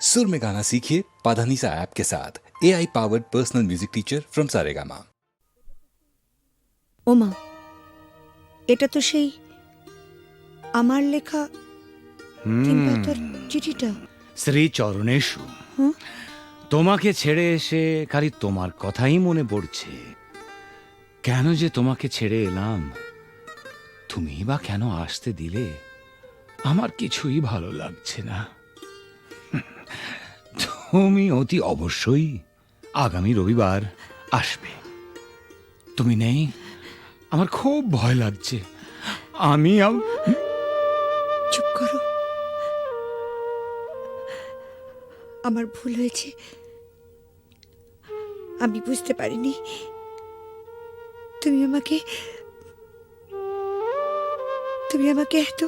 सुर में गाना सीखिए पाधानीसा ऐप के साथ A I powered personal music teacher from Saregama ওমা এটা তো সেই আমার লেখা কিংবা তোর চিঠিটা শ্রী চরণেশু হুম? তোমাকে ছেড়ে এসে খালি তোমার কথাই মনে পড়ছে কেন যে তোমাকে ছেড়ে এলাম তুমি বা কেন আসতে দিলে আমার কিছুই ভালো লাগছে না তুমি অতি অবশ্যই আগামী রবিবার আসবে। তুমি নেই? আমার খুব ভয় লাগছে। আমি চুপ করো। আমার ভুল হয়েছে। আমি বুঝতে পারিনি। তুমি আমাকে তুমি আমাকে এত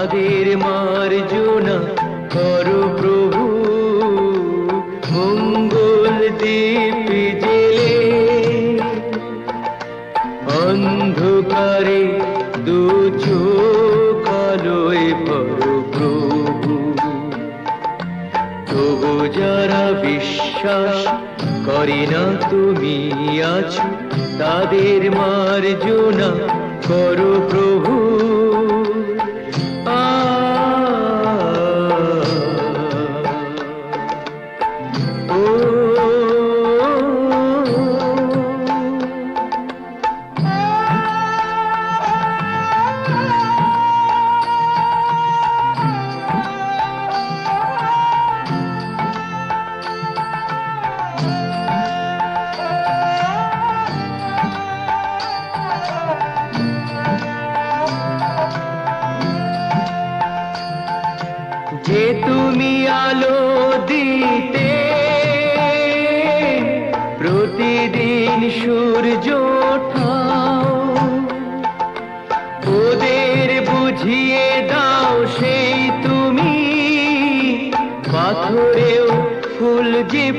তাদের মার্জনা করো প্রভু। মঙ্গল দ্বীপ জেলে অন্ধকারে দু প্রভু। তবু যারা বিশ্বাস করি না তুমি আছো, তাদের মার্জনা করো প্রভু।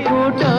ফুল যে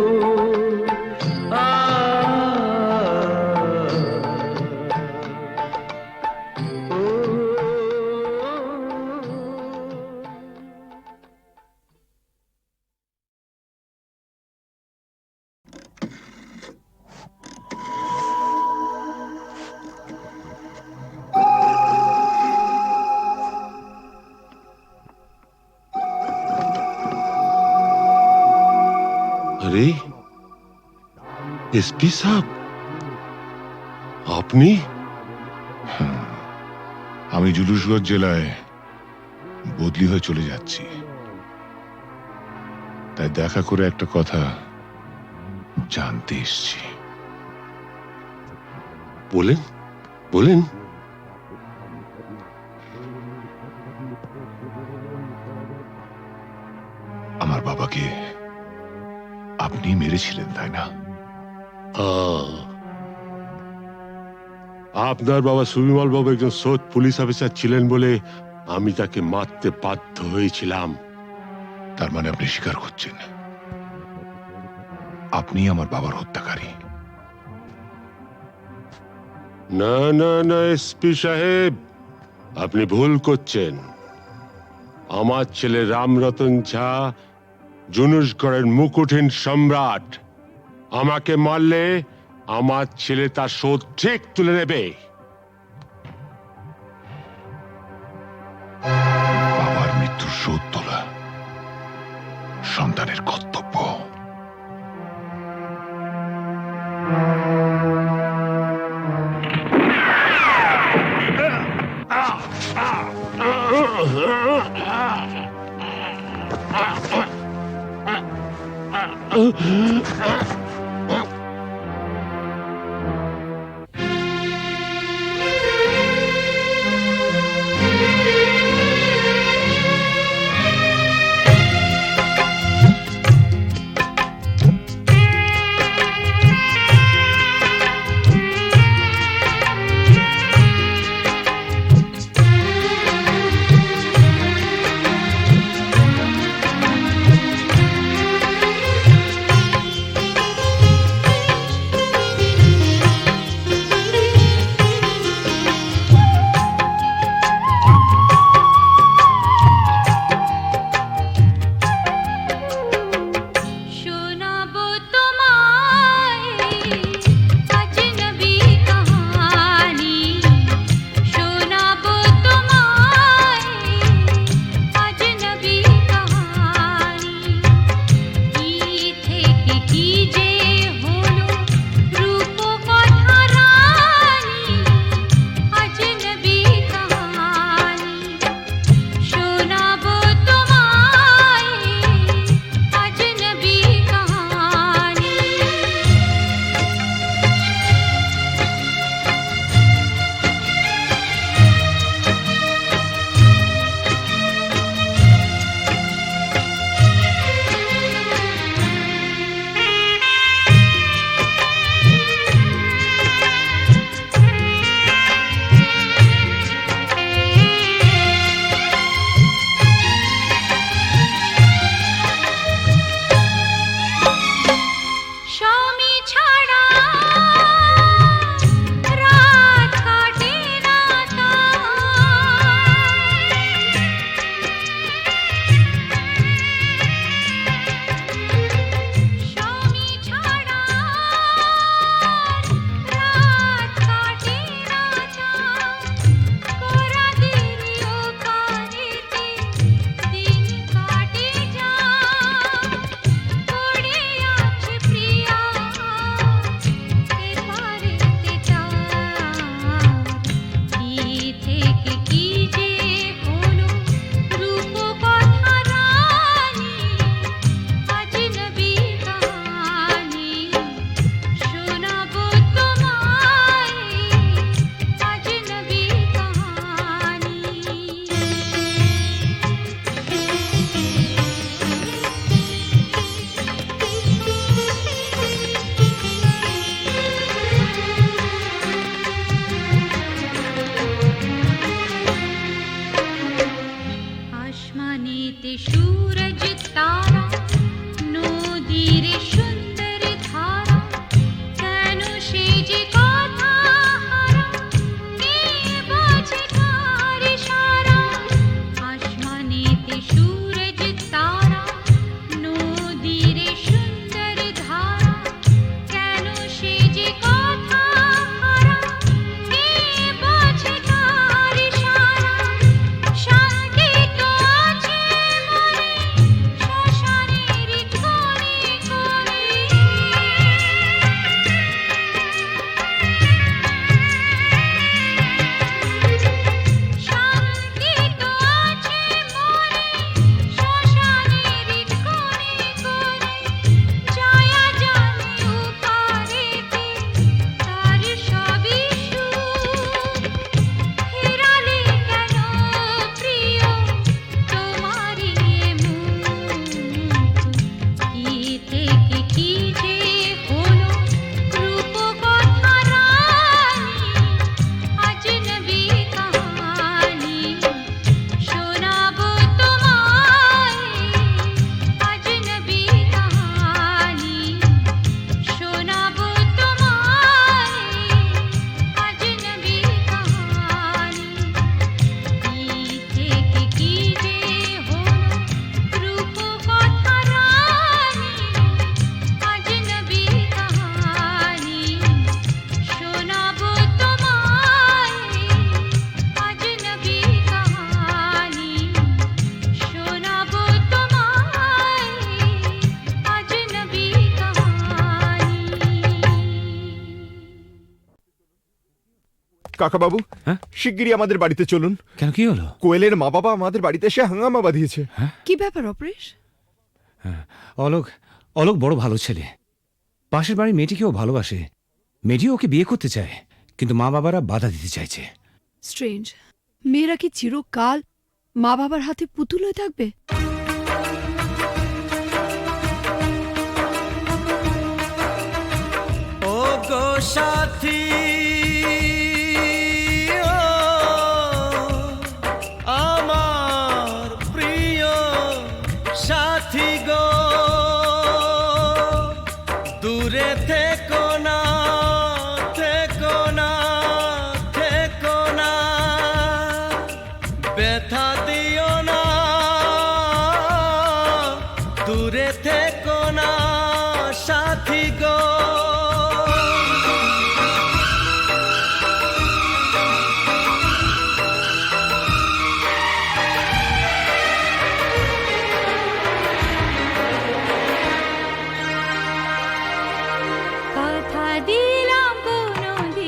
এসপি সাহেব আপনি? আমি জুলুসগড় জেলায় বদলি হয়ে চলে যাচ্ছি। তাই দেখা করে একটা কথা জানতে এসছি। বলেন বলেন। আমার বাবাকে আপনি মেরেছিলেন, তাই না? আপনার বাবা সুবিমল বাবু একজন সৎ পুলিশ অফিসার ছিলেন বলে আমি তাকে মারতে বাধ্য হয়েছিলাম। তার মানে আপনি স্বীকার করছেন? আপনি আমার বাবার হত্যাকারী। না না না এসপি সাহেব আপনি ভুল করছেন। আমার ছেলে রামরতন ঝা জুনুসগড়ের মুকুটহীন সম্রাট। আমাকে মারলে আমার ছেলে তার শোধ ঠিক তুলে নেবে। বাবার মৃত্যুর শোধ তোলা সন্তানের কর্তব্য। কাকাবাবু হ্যাঁ? শিগগিরই আমাদের বাড়িতে চলুন। কেন কি হলো? কোয়েলের মা বাবা আমাদের বাড়িতে এসে হাঙ্গামা বাঁধিয়েছে। কি ব্যাপার অপরেশ? অলোক অলোক বড় ভালো ছেলে। পাশের বাড়ির মেয়েটিকেও ভালোবাসে। মেয়েটিও ওকে বিয়ে করতে চায় কিন্তু মা বাবারা বাধা দিতে চাইছে। স্ট্রেঞ্জ মেয়েরা কি চিরকাল মা বাবার হাতে পুতুল হয়ে থাকবে? ও গো সাথী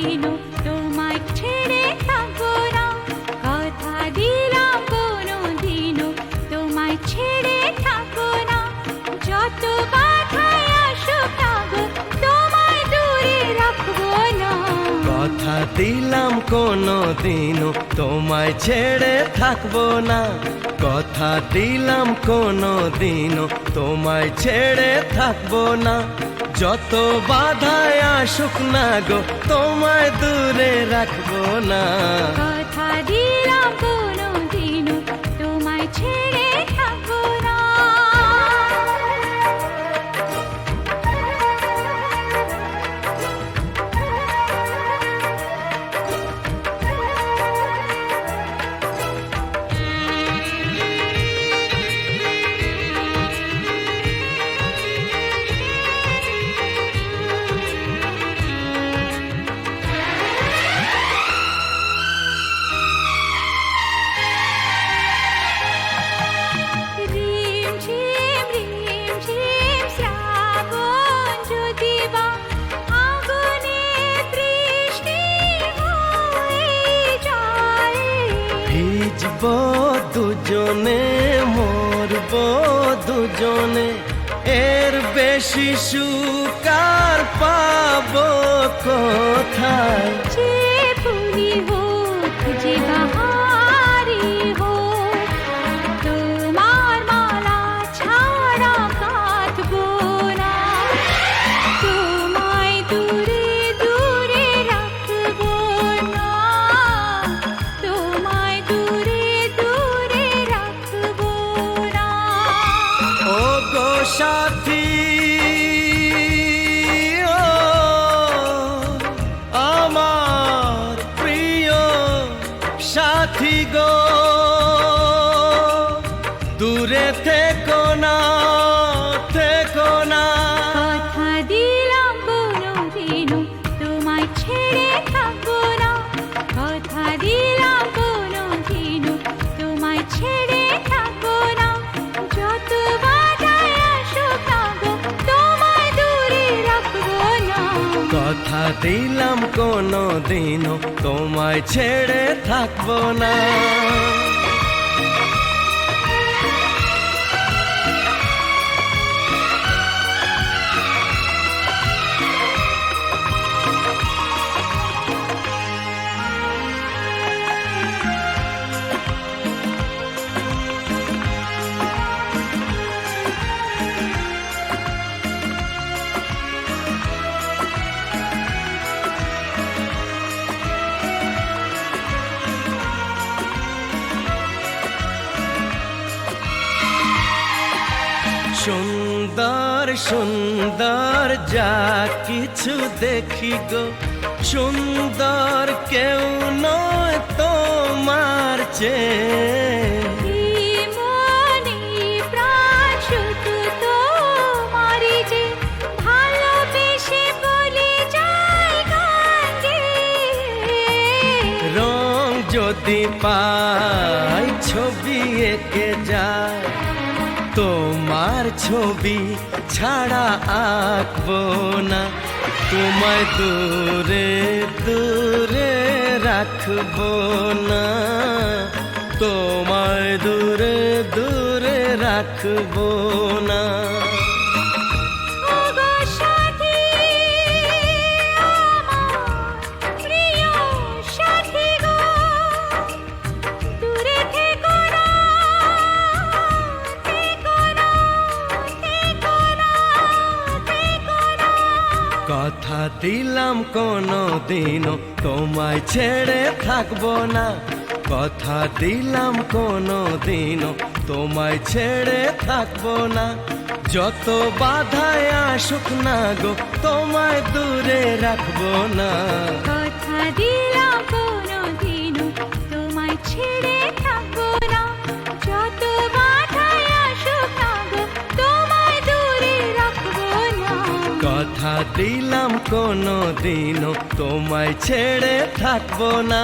ছেড়ে দিলাম কোনো দিনও তোমায় ছেড়ে থাকব না। কথা দিলাম কোনো দিনও তোমায় ছেড়ে থাকব না। কথা দিলাম কোনো তোমায় ছেড়ে থাকব না। যত বাধায় আসুক না গো তোমায় দূরে রাখব না। দিনও তোমায় ছেড়ে থাকব না। কিছু দেখি গো সুন্দর কেউ নয় তোমার চেয়ে। যদি পাই ছবি এঁকে যায় তোমার ছবি ছাড়া আঁকবো না। তোমায় দূরে দূরে রাখব না। তোমায় দূরে দূরে রাখব না। দিলাম কোনো দিন তোমায় ছেড়ে থাকব না। কথা দিলাম কোনো দিন তোমায় ছেড়ে থাকব না। যত বাধায় আসুক না গো, তোমায় দূরে রাখব না। কথা দিলাম দিলাম কোনো দিনও তোমায় ছেড়ে থাকব না।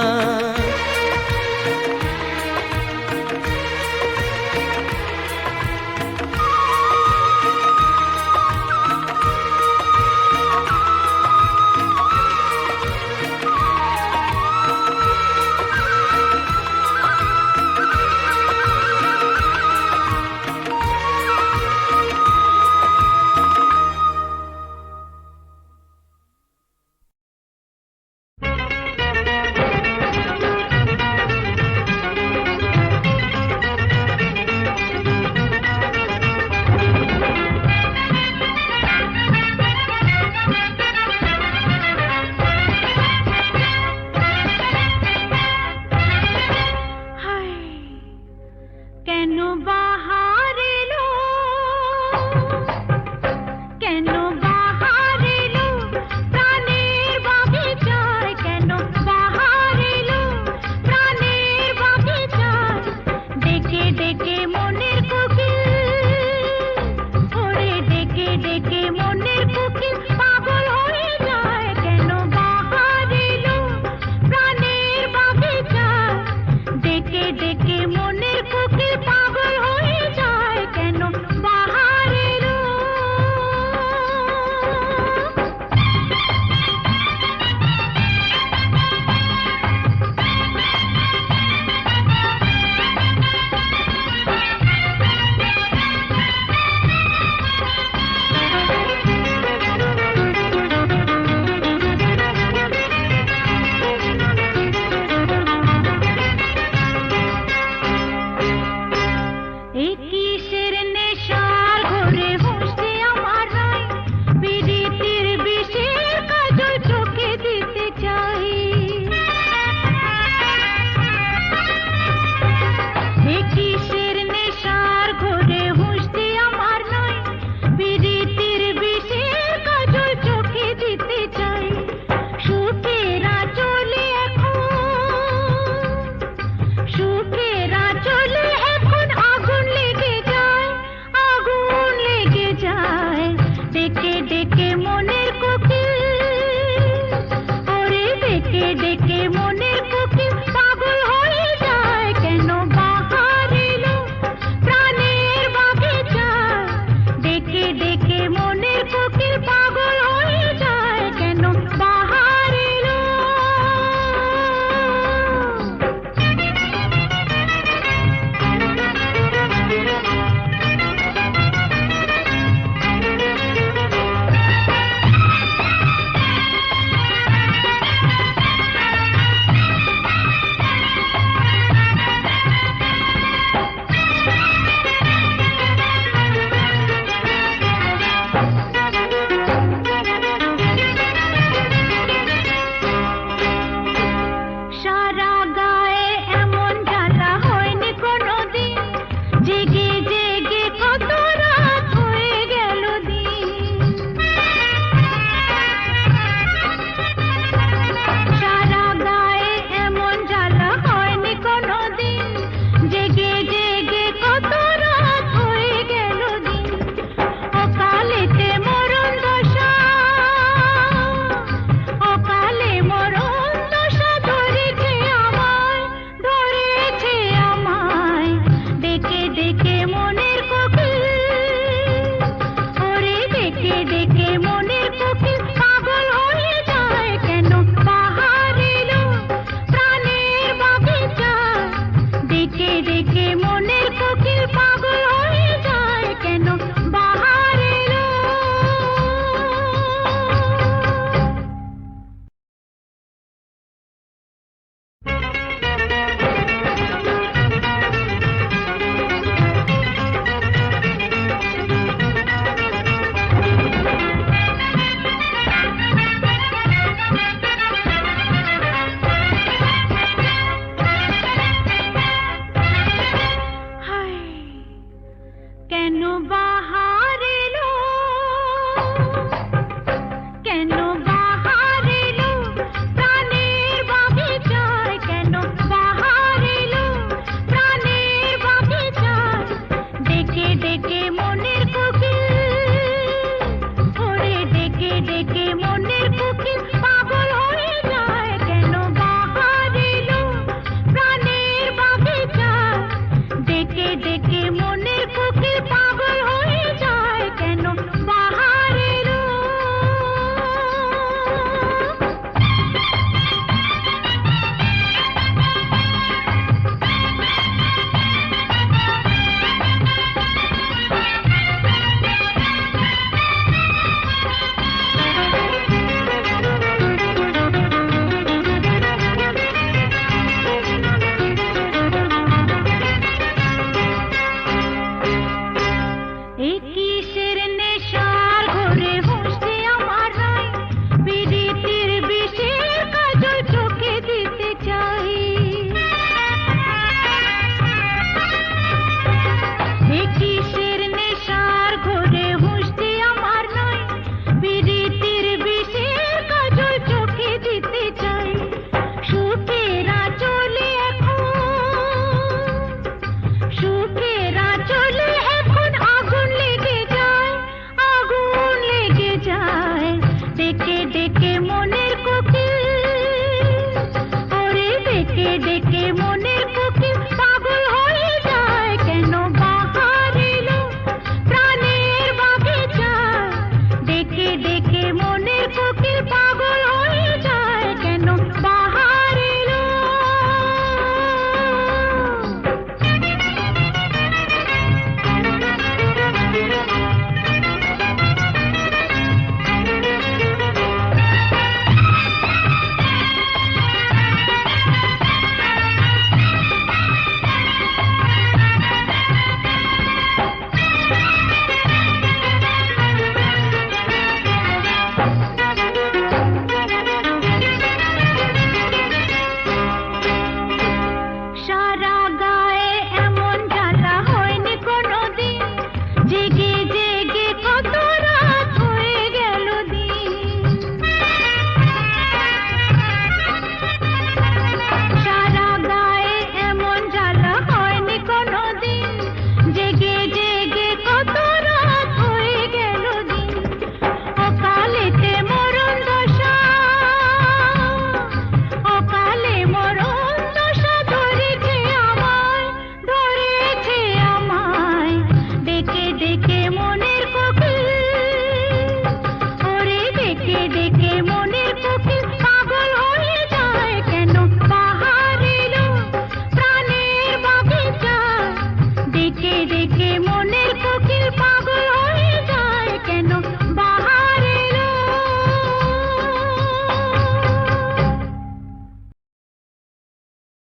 কে মনে